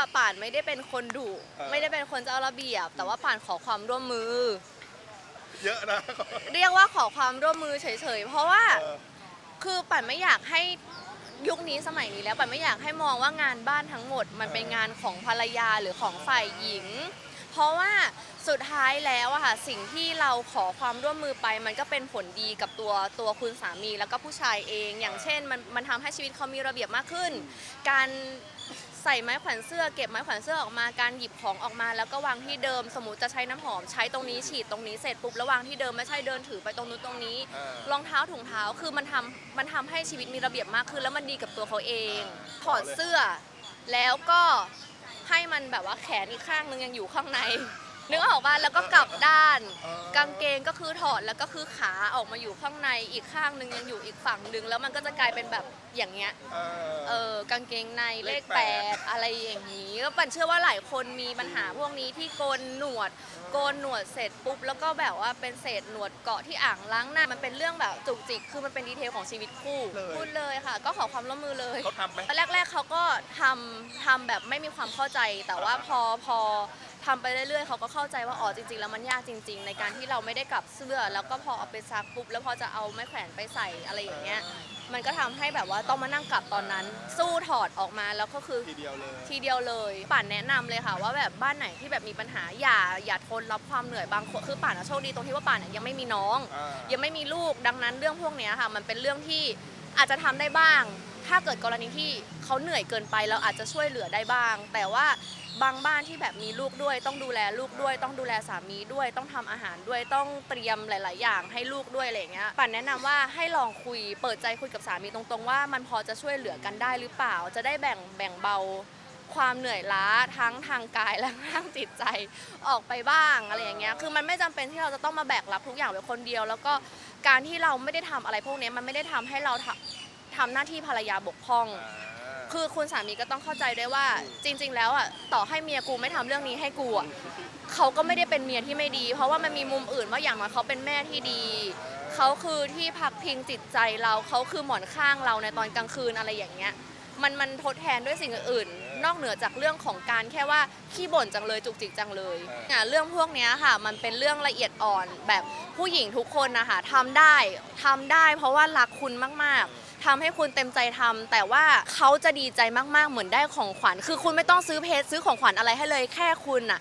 อะป่านไม่ได้เป็นคนดุเออ ไม่ได้เป็นคนเจ้าระเบียบ แต่ว่าป่านขอความร่วมมือ เยอะนะ เรียกว่าขอความร่วมมือเฉยๆ เพราะว่าเออ คือป่านไม่อยากให้ยุคนี้สมัยนี้แล้วป่านไม่อยากให้มองว่างานบ้านทั้งหมด มันเป็นงานของภรรยาหรือของฝ่ายหญิง เพราะว่าสุดท้ายแล้วอะค่ะสิ่งที่เราขอความร่วมมือไป มันก็เป็นผลดีกับตัวตัวคุณสามีแล้วก็ผู้ชายเอง อย่างเช่น มันมันทำให้ชีวิตเขามีระเบียบมากขึ้น การใส่ไม้แขวนเสื้อเก็บไม้แขวนเสื้อออกมาการหยิบของออกมา แล้วก็วางที่เดิม สมมติจะใช้น้ำหอมใช้ตรงนี้ฉีดตรงนี้เสร็จปุ๊บแล้ววางที่เดิมไม่ใช่เดินถือไปตรงนู้นตรงนี้ เออ รองเท้าถุงเท้าคือมันทำมันทำให้ชีวิตมีระเบียบมากขึ้น แล้วมันดีกับตัวเขาเองถอดเสื้อ แล้วก็ ให้มันแบบว่าแขนอีกข้างนึงยังอยู่ข้างใน นึกออกป่ะแล้วก็กลับด้านเออกางเกงก็คือถอดแล้วก็คือขาออกมาอยู่ข้างในอีกข้างนึงยังอยู่อีกฝั่งนึงแล้วมันก็จะกลายเป็นแบบอย่างเงี้ยเออเออกางเกงในเลเลขขแปแปดดอะไรอย่างนี้ก็ปันเชื่อว่าหลายคนมีปัญหาพวกนี้ที่โกนหนวด โกนหนวดเสร็จปุ๊บแล้วก็แบบว่าเป็นเศษหนวดเกาะที่อ่างล้างหน้ามันเป็นเรื่องแบบจุกจิกคือมันเป็นดีเทลของชีวิตคู่เลยพูดเลยค่ะ ก็ขอความร่วมมือเลยเขาทำไหมตอนแรกๆเขาก็ทำทำแบบไม่มีความเข้าใจแต่ว่าพอพอ ทำไปเรื่อยๆเขาก็เข้าใจว่าอ๋อจริง ๆ แล้วมันยากจริง ๆ ในการที่เราไม่ได้กลับเสื้อ แล้วก็พอเอาไปซักปุ๊บแล้วพอจะเอาไม้แขวนไปใส่อะไรอย่างเงี้ยมันก็ทำให้แบบว่าต้องมานั่งกลับตอนนั้น สู้ถอดออกมาแล้วก็คือ ทีเดียวเลย ทีเดียวเลยป่านแนะนำเลยค่ะ ว่าแบบบ้านไหนที่แบบมีปัญหาอย่าอย่าทนรับความเหนื่อยบางคนคือป่านอะโชคดีตรงที่ว่าป่านอะยังไม่มีน้อง อ่ายังไม่มีลูกดังนั้นเรื่องพวกเนี้ยค่ะ มันเป็นเรื่องที่อาจจะทำได้บ้าง ถ้าเกิดกรณีที่เขาเหนื่อยเกินไปเราอาจจะช่วยเหลือได้บ้าง แต่ว่า บางบ้านที่แบบมีลูกด้วย ต้องดูแลลูกด้วย ต้องดูแลสามีด้วย ต้องทำอาหารด้วยต้องเตรียมหลาย ๆ อย่างให้ลูกด้วยอะไรอย่างเงี้ยป่านแนะนำว่าให้ลองคุยเปิดใจคุยกับสามีตรง ๆ ว่ามันพอจะช่วยเหลือกันได้หรือเปล่า จะได้แบ่งแบ่งเบาความเหนื่อยล้าทั้งทางกายและทางจิตใจออกไปบ้างอะไรอย่างเงี้ย คือมันไม่จำเป็นที่เราจะต้องมาแบกรับทุกอย่างไว้คนเดียว แล้วก็การที่เราไม่ได้ทำอะไรพวกนี้มันไม่ได้ทำให้เราทำทำหน้าที่ภรรยาบกพร่อง คือคุณสามีก็ต้องเข้าใจด้วยว่า จริง ๆ แล้วอะต่อให้เมียกูไม่ทำเรื่องนี้ให้กูอะเขาก็ไม่ได้เป็นเมียที่ไม่ดี เพราะว่ามันมีมุมอื่นว่าอย่างน้อยเขาเป็นแม่ที่ดี เขาคือที่พักพิงจิตใจเราเขาคือหมอนข้างเราในตอนกลางคืนอะไรอย่างเงี้ย มันมันทดแทนด้วยสิ่งอื่นๆนอกเหนือจากเรื่องของการแค่ว่าขี้บ่นจังเลยจุกจิกจังเลยอะเรื่องพวกเนี้ยค่ะ มันเป็นเรื่องละเอียดอ่อนแบบผู้หญิงทุกคนนะคะทำได้ทำได้ เพราะว่ารักคุณมากๆ ทำให้คุณเต็มใจทำแต่ว่าเขาจะดีใจมากๆ เหมือนได้ของขวัญ คือคุณไม่ต้องซื้อเพชรซื้อของขวัญอะไรให้เลยแค่คุณน่ะ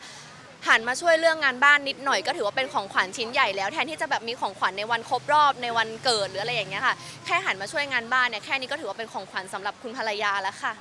หันมาช่วยเรื่องงานบ้านนิดหน่อยก็ถือว่าเป็นของขวัญชิ้นใหญ่แล้วแทนที่จะแบบมีของขวัญในวันครบรอบในวันเกิดหรืออะไรอย่างเงี้ยค่ะ แค่หันมาช่วยงานบ้านเนี่ยแค่นี้ก็ถือว่าเป็นของขวัญสำหรับคุณภรรยาแล้วค่ะ